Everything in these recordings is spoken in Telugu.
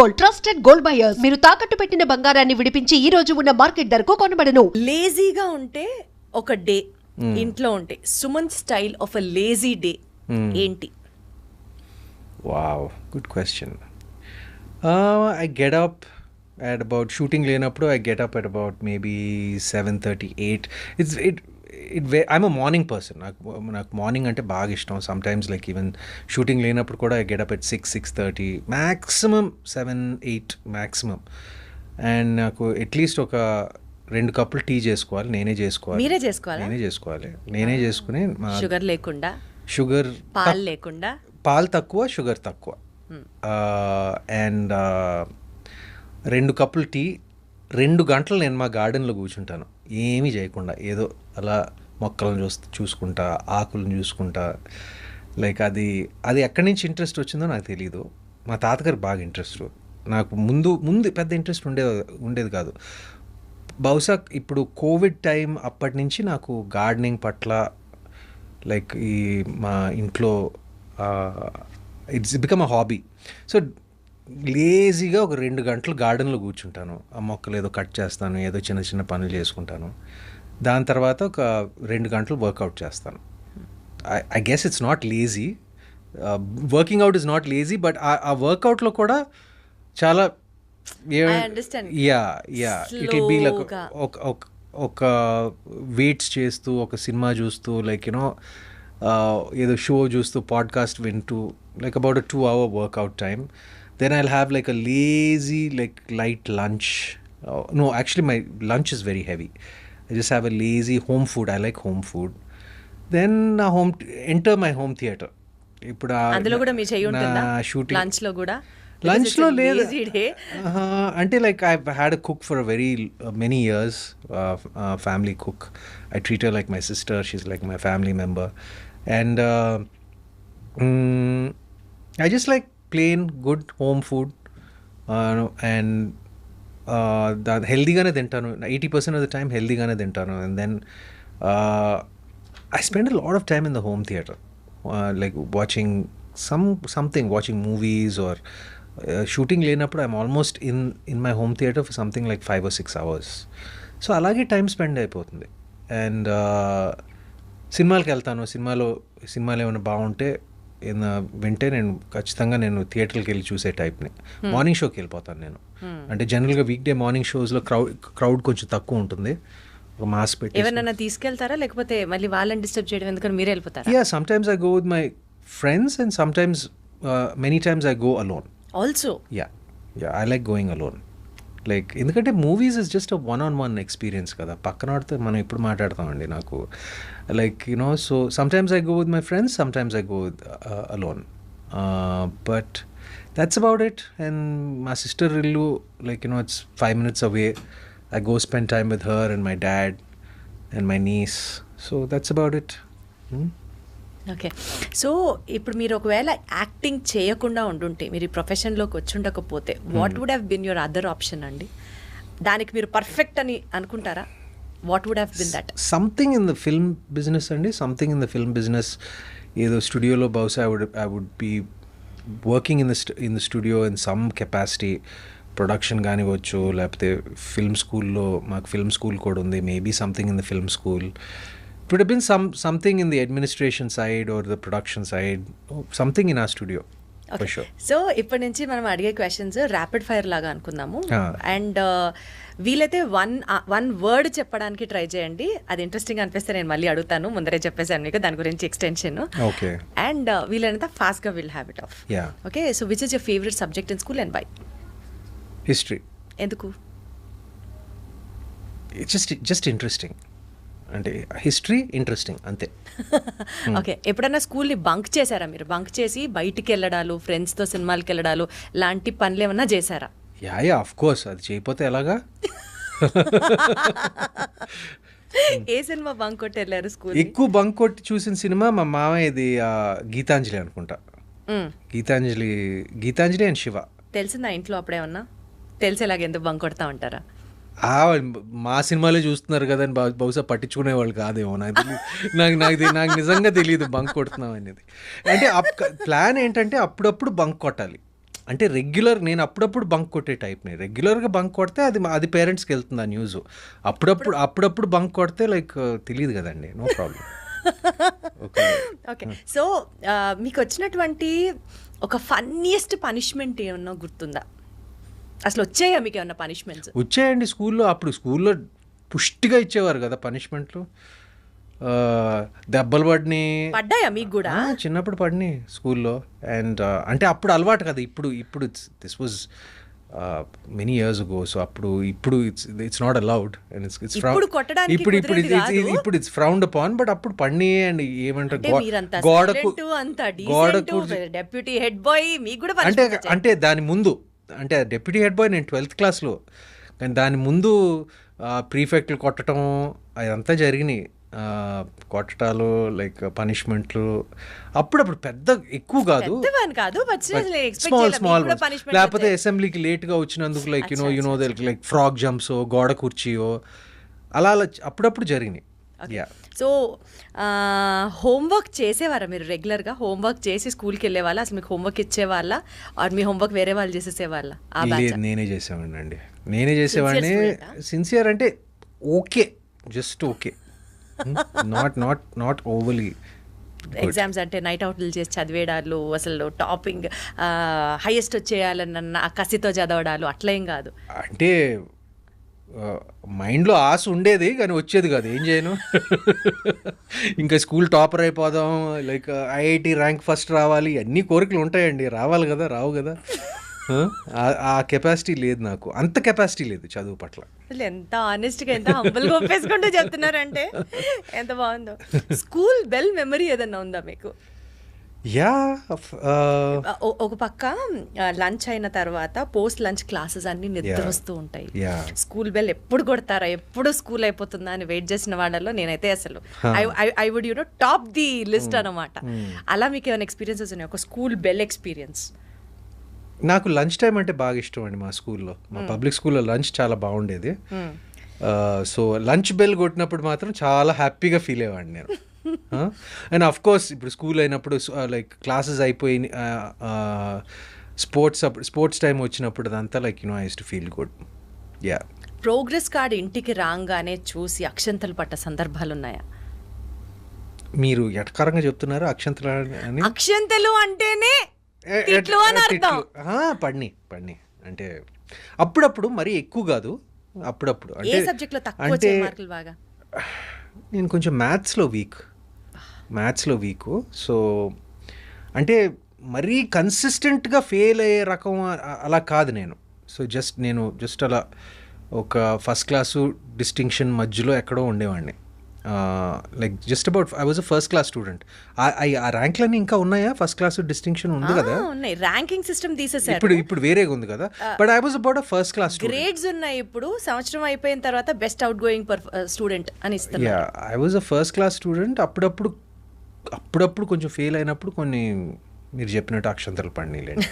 గోల్డ్ ట్రస్టెడ్ గోల్డ్ బయర్స్ మీరు తాకట్టు పెట్టిన బంగారాన్ని విడిపించి ఈ రోజు ఉన్న మార్కెట్ ధరకు కొనబడను. లేజీగా ఉంటే ఒక డే ఇంట్లో ఉంటే. Suman style of a lazy day. ఏంటి? Wow good question I get up at about shooting లేనప్పుడు I get up at about maybe seven thirty eight it's it it way I'm a morning person నాకు నాకు మార్నింగ్ అంటే బాగా ఇష్టం. Sometimes like even shooting లేనప్పుడు కూడా I get up at six six thirty maximum seven eight maximum and నాకు అట్లీస్ట్ ఒక రెండు కప్పులు టీ చేసుకోవాలి. నేనే చేసుకోవాలి. మీరే చేసుకోవాలా? నేనే చేసుకోవాలి. నేనే చేసుకుని షుగర్ లేకుండా? షుగర్ పాలు లేకుండా? పాలు తక్కువ షుగర్ తక్కువ. అండ్ రెండు కప్పులు టీ రెండు గంటలు నేను మా గార్డెన్లో కూర్చుంటాను. ఏమీ చేయకుండా ఏదో అలా మొక్కలను చూస్తూ చూసుకుంటా ఆకులను చూసుకుంటా లైక్ అది అది ఎక్కడి నుంచి ఇంట్రెస్ట్ వచ్చిందో నాకు తెలియదు మా తాతగారు బాగా ఇంట్రెస్ట్. నాకు ముందు ముందు పెద్ద ఇంట్రెస్ట్ ఉండేది ఉండేది కాదు. బహుశా ఇప్పుడు కోవిడ్ టైం అప్పటి నుంచి నాకు గార్డెనింగ్ పట్ల లైక్ ఈ మా ఇంట్లో it's become a hobby. So లేజీగా ఒక రెండు గంటలు గార్డెన్లో కూర్చుంటాను. ఆ మొక్కలు ఏదో కట్ చేస్తాను ఏదో చిన్న చిన్న పనులు చేసుకుంటాను. దాని తర్వాత ఒక రెండు గంటలు వర్కౌట్ చేస్తాను. I guess it's not lazy working out is not lazy but ఆ వర్కౌట్లో కూడా చాలా. Yeah yeah it be like. ఒక ఒక వెయిట్స్ చేస్తూ ఒక సినిమా చూస్తూ లైక్ యూనో ఏదో షో చూస్తూ పాడ్కాస్ట్ వింటూ like about a two hour workout time then I'll have like a lazy like light lunch no actually my lunch is very heavy I just have a lazy home food I like home food then నా home enter my home theatre ఇప్పుడు ఆ- అందులో కూడా మీ చెయ్యి ఉంటుందా? నా షూటింగ్ లంచ్లో కూడా లంచ్లో లేదు. లేజీ డే ఆహా, అంటే like I had a cook for a very many years family cook I treat like my sister she's like my family member and I just like plain good home food and దా హెల్దీగానే తింటాను. Eighty percent of the time హెల్దీగానే తింటాను. And then I spend a lot of time in the home theatre like watching some something watching movies or shooting లేనప్పుడు I'm almost in in my home theatre for something like five or six hours so అలాగే టైం స్పెండ్ అయిపోతుంది. అండ్ సినిమాలకు వెళ్తాను. సినిమాలో సినిమాలు ఏమైనా బాగుంటే వింటే నేను ఖచ్చితంగా నేను థియేటర్కి వెళ్ళి చూసే టైప్ని. మార్నింగ్ షోకి వెళ్ళిపోతాను నేను. అంటే జనరల్గా వీక్ డే మార్నింగ్ షోస్లో క్రౌడ్ క్రౌడ్ కొంచెం తక్కువ ఉంటుంది. ఒక మాస్ పెట్టి ఎవరినైనా తీసుకెళ్తారా? లేకపోతే మళ్ళీ వాళ్ళని డిస్టర్బ్ చేయడం ఎందుకని మీరే వెళ్ళిపోతారా? Yeah, sometimes I go with my friends, and sometimes, uh, many times I go alone. Also Yeah, yeah, I like going alone. Like ఎందుకంటే movies is just one on one experience కదా. పక్కన ఆడితే మనం ఎప్పుడు మాట్లాడతామండి నాకు. Like you know so sometimes I go with my friends sometimes I go with alone but that's about it and మా సిస్టర్ ఇల్లు like you know it's five minutes away I go spend time with her and my dad and my nieces so that's about it okay. So ఇప్పుడు మీరు ఒకవేళ యాక్టింగ్ చేయకుండా ఉండుంటే మీరు ఈ ప్రొఫెషన్లోకి వచ్చి ఉండకపోతే what would have been your other option అండి? దానికి మీరు పర్ఫెక్ట్ అని అనుకుంటారా? What would have been that? Something in the film business అండి. Something in the film business ఏదో స్టూడియోలో బహుశా I would I would be working in the in the studio in some capacity. Production కానివ్వచ్చు లేకపోతే ఫిల్మ్ స్కూల్లో మాకు ఫిల్మ్ స్కూల్ కూడా ఉంది. Maybe something in the film school. It been some something in the administration side or the production side something in a studio for sure so ఇప్పటి నుంచి మనం అడిగే క్వశ్చన్స్ ర్యాపిడ్ ఫైర్ లాగా అనుకుందాము. అండ్ వీలైతే వన్ వన్ వర్డ్ చెప్పడానికి ట్రై చేయండి. అది ఇంట్రెస్టింగ్ అనిపిస్తే నేను మళ్ళీ అడుగుతాను. ముందరే చెప్పేసాను మీకు దాని గురించి ఎక్స్టెన్షన్ ఓకే. అండ్ వీలైనంత ఫాస్ట్గా will have it off okay so which is your favourite subject in school and by history ఎందుకు? జస్ట్ జస్ట్ ఇంట్రెస్టింగ్ అంటే హిస్టరీ ఇంట్రెస్టింగ్ అంతే. ఓకే ఎప్పుడైనా స్కూల్ని బంక్ చేశారా మీరు? బంక్ చేసి బయటికి వెళ్ళడాలు ఫ్రెండ్స్తో సినిమాలకి వెళ్ళడాలు లాంటి పనులు ఏమన్నా చేశారా? యా యా ఆఫ్ కోర్స్ అది చేయకపోతే ఎలాగా? ఏ సినిమా బంక్ కొట్టి వెళ్ళారు స్కూల్ ఎక్కువ బంక్ కొట్టి చూసిన సినిమా మా మామయ్యది గీతాంజలి అనుకుంటా. గీతాంజలి గీతాంజలి అండ్ శివ. తెలిసిందా ఇంట్లో అప్పుడేమన్నా? తెలిసేలాగా ఎందుకు బంక్ కొడతా ఉంటారా? మా సినిమాలే చూస్తున్నారు కదా అని బహుశా పట్టించుకునే వాళ్ళు కాదేమో. నాకు నాకు నాకు నాకు నిజంగా తెలియదు బంక్ కొడుతున్నాం అనేది. అంటే ప్లాన్ ఏంటంటే అప్పుడప్పుడు బంక్ కొట్టాలి. అంటే రెగ్యులర్ నేను అప్పుడప్పుడు బంక్ కొట్టే టైప్ని. రెగ్యులర్గా బంక్ కొడితే అది అది పేరెంట్స్కి వెళ్తుంది ఆ న్యూస్. అప్పుడప్పుడు అప్పుడప్పుడు బంక్ కొడితే లైక్ తెలియదు కదండి. No problem okay. Okay. So మీకు వచ్చినటువంటి ఒక ఫన్నీయెస్ట్ పనిష్మెంట్ ఏమన్నా గుర్తుందా? అసలు వచ్చాయా మీకు ఏమన్నా పనిష్మెంట్స్ వచ్చాయండి స్కూల్లో అప్పుడు స్కూల్లో పుష్టిగా ఇచ్చేవారు కదా పనిష్మెంట్లు దెబ్బలు పడిని. పడ్డాయా మీకు కూడా? చిన్నప్పుడు పడినాయి స్కూల్లో. అండ్ అంటే అప్పుడు అలవాటు కదా ఇప్పుడు ఇప్పుడు this was many years go so అప్పుడు ఇప్పుడు it's it's not allowed and it's it's ఇప్పుడు ఇప్పుడు ఇప్పుడు ఇట్స్ ఫ్రౌండ్ అపాన్ బట్ అప్పుడు పడినాయి అండ్ ఏమంటారు గోడకు గోడకు డెప్యూటీ హెడ్ బాయ్ మీకు కూడా అంటే. అంటే దాని ముందు అంటే డెప్యూటీ హెడ్ బాయ్ నేను ట్వెల్త్ క్లాస్లో. కానీ దాని ముందు ప్రీఫెక్ట్లు కొట్టడం అదంతా జరిగినాయి. కొట్టడాలు లైక్ పనిష్మెంట్లు అప్పుడప్పుడు పెద్ద ఎక్కువ కాదు. స్మాల్ స్మాల్ లేకపోతే అసెంబ్లీకి లేట్గా వచ్చినందుకు like you know you know like frog jumps గోడ కుర్చీయో అలా అలా అప్పుడప్పుడు జరిగినాయి. యా సో హోంవర్క్ చేసేవారా మీరు రెగ్యులర్గా? హోంవర్క్ చేసి స్కూల్కి వెళ్ళే వాళ్ళ అసలు మీకు హోంవర్క్ ఇచ్చేవాళ్ళ? ఆర్ మీ హోంవర్క్ వేరే వాళ్ళు చేసేసేవాళ్ళ? నేనే చేసేవాడిని అండి నేనే చేసేవాడిని సిన్సియర్ అంటే okay just okay. Not not not overly exams night night అవుట్లు చేసి చదివేడాలు అసలు టాపింగ్ హైయెస్ట్ వచ్చేయాలన్న కసితో చదవడాలు అట్లా ఏం కాదు. అంటే మైండ్లో ఆశ ఉండేది కానీ వచ్చేది కాదు. ఏం చేయను? ఇంకా స్కూల్ టాపర్ అయిపోదాం లైక్ ఐఐటి ర్యాంక్ ఫస్ట్ రావాలి అన్ని కోరికలు ఉంటాయండి. రావాలి కదా రావు కదా. ఆ- కెపాసిటీ లేదు నాకు. అంత కెపాసిటీ లేదు చదువు పట్ల. ఎంత ఆనెస్ట్గా ఎంత హంబల్గా ఒప్పేసుకుంటూ చెప్తున్నారంటే ఎంత బాగుందో. స్కూల్ బెల్ మెమరీ ఏదన్నా ఉందా మీకు? యా ఒక పక్క లంచ్ అయిన తర్వాత పోస్ట్ లంచ్ క్లాసెస్ అన్ని నిద్ర. వస్తూ ఉంటాయి. స్కూల్ బెల్ ఎప్పుడు కొడతారా? ఎప్పుడు స్కూల్ అయిపోతుందా అని వెయిట్ చేసిన వాళ్ళలో నేనైతే అసలు I would you know top the list అనమాట. అలా మీకు ఏమైనా ఎక్స్పీరియన్సెస్ ఉన్నాయి? ఒక స్కూల్ బెల్ ఎక్స్పీరియన్స్. నాకు లంచ్ టైం అంటే బాగా ఇష్టం అండి మా స్కూల్లో. మా పబ్లిక్ స్కూల్లో లంచ్ చాలా బాగుండేది. సో లంచ్ బెల్ కొట్టినప్పుడు మాత్రం చాలా హ్యాపీగా ఫీల్ అయ్యేవాడిని నేను. అండ్ అఫ్ కోర్స్ ఇప్పుడు స్కూల్ అయినప్పుడు లైక్ క్లాసెస్ అయిపోయి స్పోర్ట్స్ స్పోర్ట్స్ టైం వచ్చినప్పుడు అదంతా like you know used to feel good yeah progress card ఇంటికి రాగానే చూసి అక్షంతలు పట్ట సందర్భాలు ఉన్నాయా? మీరు ఎటకారంగా చెప్తున్నారు అక్షంతలు అక్షంతలు అంటేనే పడిని పడిని. అంటే అప్పుడప్పుడు మరీ ఎక్కువ కాదు. అప్పుడప్పుడు. అంటే అంటే నేను కొంచెం మ్యాథ్స్లో వీక్ మ్యాథ్స్లో వీక్. సో అంటే మరీ కన్సిస్టెంట్గా ఫెయిల్ అయ్యే రకం అలా కాదు నేను. సో జస్ట్ నేను జస్ట్ అలా ఒక ఫస్ట్ క్లాసు డిస్టింక్షన్ మధ్యలో ఎక్కడో ఉండేవాడిని. Like just about I was a first class student. ఆ ర్యాంక్లన్నీ ఇంకా ఉన్నాయా? ఫస్ట్ క్లాస్ డిస్టింక్షన్ ఉంది కదా? ఉన్నాయి. ర్యాంకింగ్ సిస్టమ్ తీసేసారు. ఇప్పుడు ఇప్పుడు వేరేగా ఉంది కదా? But I was about a first class grades ఉన్నాయి ఇప్పుడు. సంవత్సరం అయిపోయిన తర్వాత బెస్ట్ అవుట్ గోయింగ్ స్టూడెంట్ అని ఇస్తున్నారు. Yeah I was a first class student. అప్పుడప్పుడు అప్పుడప్పుడు కొంచెం ఫెయిల్ అయినప్పుడు కొన్ని మీరు చెప్పినట్టు అక్షంతలు పడినాయిలేండి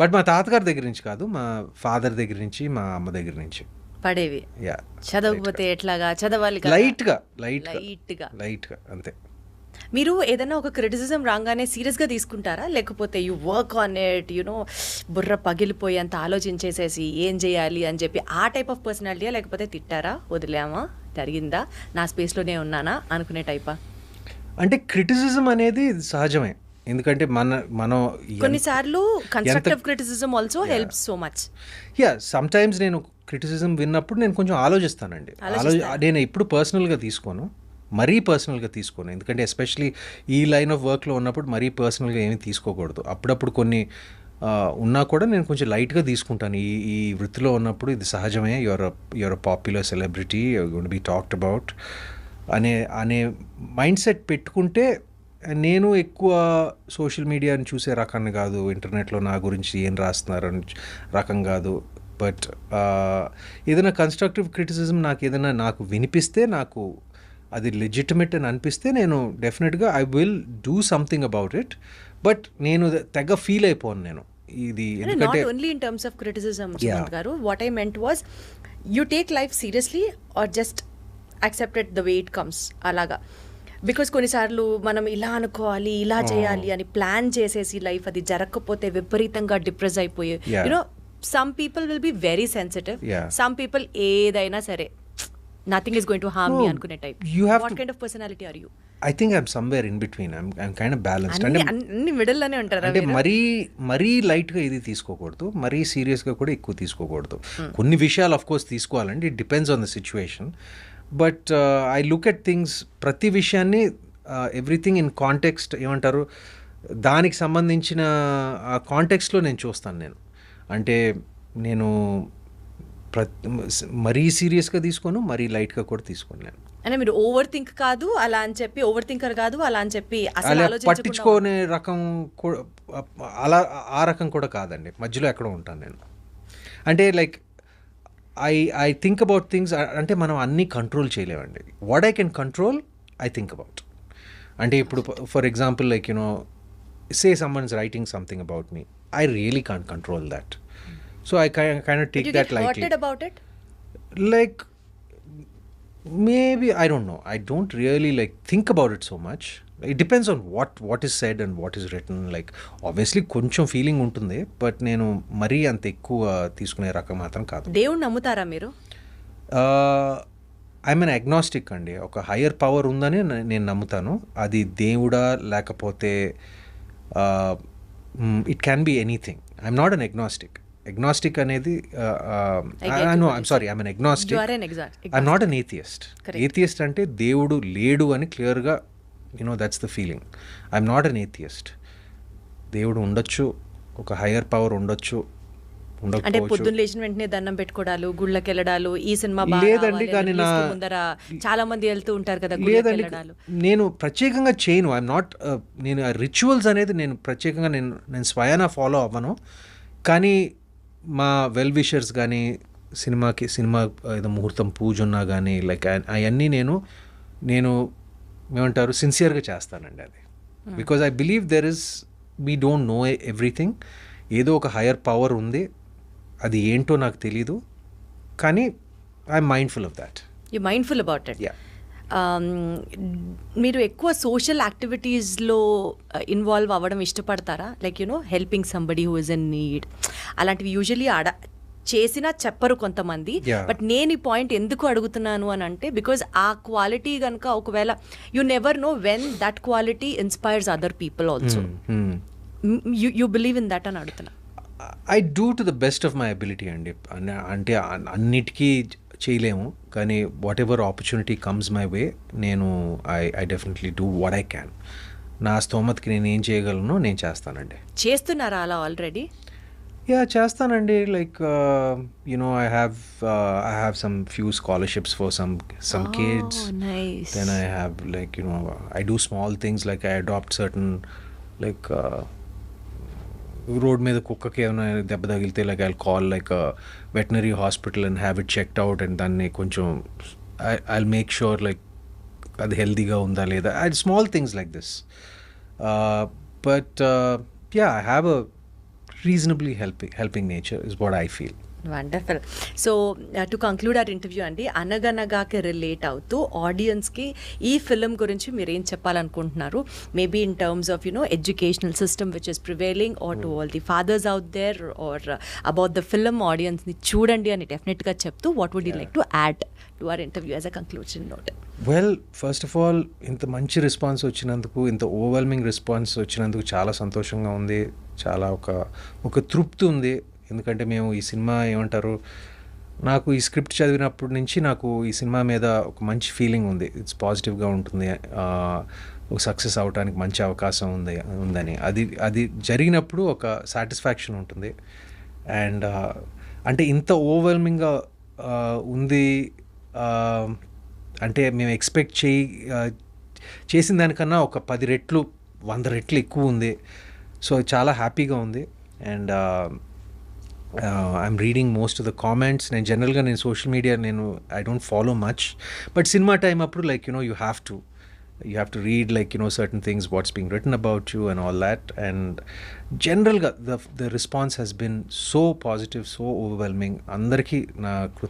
బట్ మా తాతగారి దగ్గర నుంచి కాదు మా ఫాదర్ దగ్గర నుంచి మా అమ్మ దగ్గర నుంచి. పడేవి. యా చదవకపోతే ఎట్లాగా? చదవాలి కదా. లైట్గా లైట్ Light గా. లైట్గా అంతే. మీరు ఏదైనా ఒక క్రిటిసిజం రాగానే సీరియస్గా తీసుకుంటారా? లేకపోతే you work on it you know బుర్ర పగిలిపోయి అంత ఆలోచించేసేసి ఏం చేయాలి అని చెప్పి ఆ టైప్ ఆఫ్ పర్సనాలిటీయా లేకపోతే తిట్టారా? వదిలేమా? జరిగిందా? నా స్పేస్లోనే ఉన్నానా? అనుకునే టైపా అంటే క్రిటిసిజం అనేది సహజమే. ఎందుకంటే మన మనం కొన్నిసార్లు constructive criticism also help so much yeah sometimes నేను క్రిటిసిజం విన్నప్పుడు నేను కొంచెం ఆలోచిస్తానండి. ఆలోచి నేను ఎప్పుడు పర్సనల్గా తీసుకోను. మరీ పర్సనల్గా తీసుకోను. ఎందుకంటే ఎస్పెషలీ ఈ లైన్ ఆఫ్ వర్క్లో ఉన్నప్పుడు మరీ పర్సనల్గా ఏమీ తీసుకోకూడదు. అప్పుడప్పుడు కొన్ని ఉన్నా కూడా నేను కొంచెం లైట్గా తీసుకుంటాను. ఈ ఈ వృత్తిలో ఉన్నప్పుడు ఇది సహజమే. Your your popular celebrity good be talked about అనే అనే మైండ్ సెట్ పెట్టుకుంటే నేను ఎక్కువ సోషల్ మీడియాని చూసే రకాన్ని కాదు. ఇంటర్నెట్లో నా గురించి ఏం రాస్తున్నారు రకం కాదు. బట్ ఏదైనా కన్స్ట్రక్టివ్ క్రిటిసిజం నాకు ఏదైనా నాకు వినిపిస్తే నాకు అది లెజిటిమేట్ అని అనిపిస్తే నేను డెఫినెట్గా I will do something about it but నేను తెగ ఫీల్ అయిపోను నేను. ఇది ఎందుకంటే only in terms of criticism గారు what I meant was you take life seriously or just accepted the way it comes అలాగా. బికాస్ కొన్నిసార్లు మనం ఇలా అనుకోవాలి ఇలా చేయాలి అని ప్లాన్ చేసేసి లైఫ్ అది జరగకపోతే విపరీతంగా డిప్రెస్ అయిపోయి. You know some people will be very sensitive. Some people ఏదైనా సరే nothing is going to harm me అనుకునే type you have what kind of personality are you I think I'm somewhere in between I'm I'm kind balanced అన్ని అంటే అన్ని మిడిల్లోనే ఉంటారా అంటే మీరు? మరీ లైట్గా ఇది తీసుకోకూడదు మరీ సీరియస్గా కూడా ఎక్కువ తీసుకోకూడదు. కొన్ని విషయాలు ఆఫ్ కోర్స్ తీసుకోవాలండి. It depends on the situation but I look at things ప్రతి విషయాన్ని ఎవ్రీథింగ్ ఇన్ కాంటెక్స్ట్ ఏమంటారు? దానికి సంబంధించిన ఆ కాంటెక్స్ట్లో నేను చూస్తాను నేను. అంటే నేను ప్రతి మరీ సీరియస్గా తీసుకోను మరీ లైట్గా కూడా తీసుకోను నేను. అంటే మీరు ఓవర్ థింక్ కాదు అలా అని చెప్పి ఓవర్ థింకర్ కాదు అలా అని చెప్పి అలా పట్టించుకునే రకం కూడా అలా ఆ రకం కూడా కాదండి. మధ్యలో ఎక్కడో ఉంటాను నేను. అంటే like I I think about things అంటే మనం అన్నీ కంట్రోల్ చేయలేమండి. What I can control I think about అంటే ఇప్పుడు for example like you know say someone's writing something about me I really can't control that so I Did take that get like hurted about it? like maybe i don't know. I don't really like think it depends on what what is said and what is written. Like obviously కొంచెం ఫీలింగ్ ఉంటుంది బట్ నేను మరీ అంత ఎక్కువ తీసుకునే రకం మాత్రం కాదు. దేవుణ్ణి నమ్ముతారా మీరు? ఐ మీన్ అగ్నాస్టిక్ అండి. ఒక హయ్యర్ పవర్ ఉందని నేను నమ్ముతాను. అది దేవుడా లేకపోతే it can be anything I'm not an agnostic agnostic అనేది no I'm sorry I'm an exact- I'm not an atheist. Atheist అంటే దేవుడు లేడు అని క్లియర్గా you know that's the feeling I'm not an atheist దేవుడు ఉండొచ్చు ఒక హయ్యర్ పవర్ ఉండొచ్చు అంటే పొద్దున్న లేచిన వెంటనే దండం పెట్టుకోవడాలు గుళ్ళకి వెళ్ళడాలు ఈ సినిమా లేదండి, కానీ నా- చాలా మంది వెళ్తూ ఉంటారు కదా లేదండి నేను ప్రత్యేకంగా చేయను. ఐఎమ్ నాట్ నేను రిచువల్స్ అనేది నేను ప్రత్యేకంగా నేను నేను స్వయాన ఫాలో అవ్వను. కానీ మా వెల్ విషర్స్ కానీ సినిమాకి సినిమా ఏదో ముహూర్తం పూజ ఉన్నా కానీ లైక్ అవన్నీ నేను నేను ఏమంటారు సిన్సియర్గా చేస్తానండి అది. Because I believe there is we don't know everything ఏదో ఒక హయ్యర్ పవర్ ఉంది అది ఏంటో నాకు తెలీదు. కానీ I'm mindful of that you mindful about it. మీరు ఎక్కువ సోషల్ యాక్టివిటీస్లో ఇన్వాల్వ్ అవ్వడం ఇష్టపడతారా? Like you know helping somebody who is in need అలాంటివి యూజువలీ ఆడ చేసినా చెప్పరు కొంతమంది. బట్ నేను ఈ పాయింట్ ఎందుకు అడుగుతున్నాను అని అంటే బికాజ్ ఆ క్వాలిటీ కనుక ఒకవేళ you never know when that quality inspires other people also Hmm. You believe in that అని అడుగుతున్నా. I do to the best of my ability అండి. అంటే అన్- అన్నిటికీ చేయలేము. కానీ whatever opportunity comes my way నేను I I definitely do what I can నా స్తోమతకి నేను ఏం చేయగలను నేను చేస్తానండి. చేస్తున్నారా అలా ఆల్రెడీ యా చేస్తానండి. Like you know I have I have some few scholarships for some some kids nice then i have like you know i do small things like i adopt certain like uh, road మీద కుక్కకి ఏమైనా దెబ్బ తగిలితే like I call like veterinary hospital and have it checked out and దాన్ని కొంచెం ఐ మేక్ షూర్ లైక్ అది హెల్తీగా ఉందా లేదా. I small things like this but yeah I have a reasonably helping helping nature is what I feel. Wonderful so to conclude our interview అండి అనగనగాకి రిలేట్ అవుతూ ఆడియన్స్కి ఈ ఫిలిం గురించి మీరు ఏం చెప్పాలనుకుంటున్నారు maybe in terms of you know educational system which is prevailing or to all the fathers out there or about the film ఆడియన్స్ని చూడండి అని డెఫినెట్గా చెప్తూ what would you like to add to our interview as a conclusion note well first of all ఇంత మంచి రెస్పాన్స్ వచ్చినందుకు ఇంత ఓవర్వెల్మింగ్ రెస్పాన్స్ వచ్చినందుకు చాలా సంతోషంగా ఉంది. చాలా ఒక ఒక తృప్తి ఉంది. ఎందుకంటే మేము ఈ సినిమా ఏమంటారు నాకు ఈ స్క్రిప్ట్ చదివినప్పటి నుంచి నాకు ఈ సినిమా మీద ఒక మంచి ఫీలింగ్ ఉంది. ఇట్స్ పాజిటివ్గా ఉంటుంది. ఒక సక్సెస్ అవడానికి మంచి అవకాశం ఉంది ఉందని. అది అది జరిగినప్పుడు ఒక సాటిస్ఫాక్షన్ ఉంటుంది. అండ్ అంటే ఇంత ఓవర్వెల్మింగ్గా ఉంది అంటే మేము ఎక్స్పెక్ట్ చేయి చేసిన దానికన్నా ఒక పది రెట్లు వంద రెట్లు ఎక్కువ ఉంది. సో చాలా హ్యాపీగా ఉంది. And I'm reading most of the comments నేను జనరల్గా నేను సోషల్ మీడియా నేను I don't follow much but cinema time అప్పుడు like you know you have to you have to read like you know certain things what's being written about you and all that and general the the response has been so positive so overwhelming అందరికీ నా కృత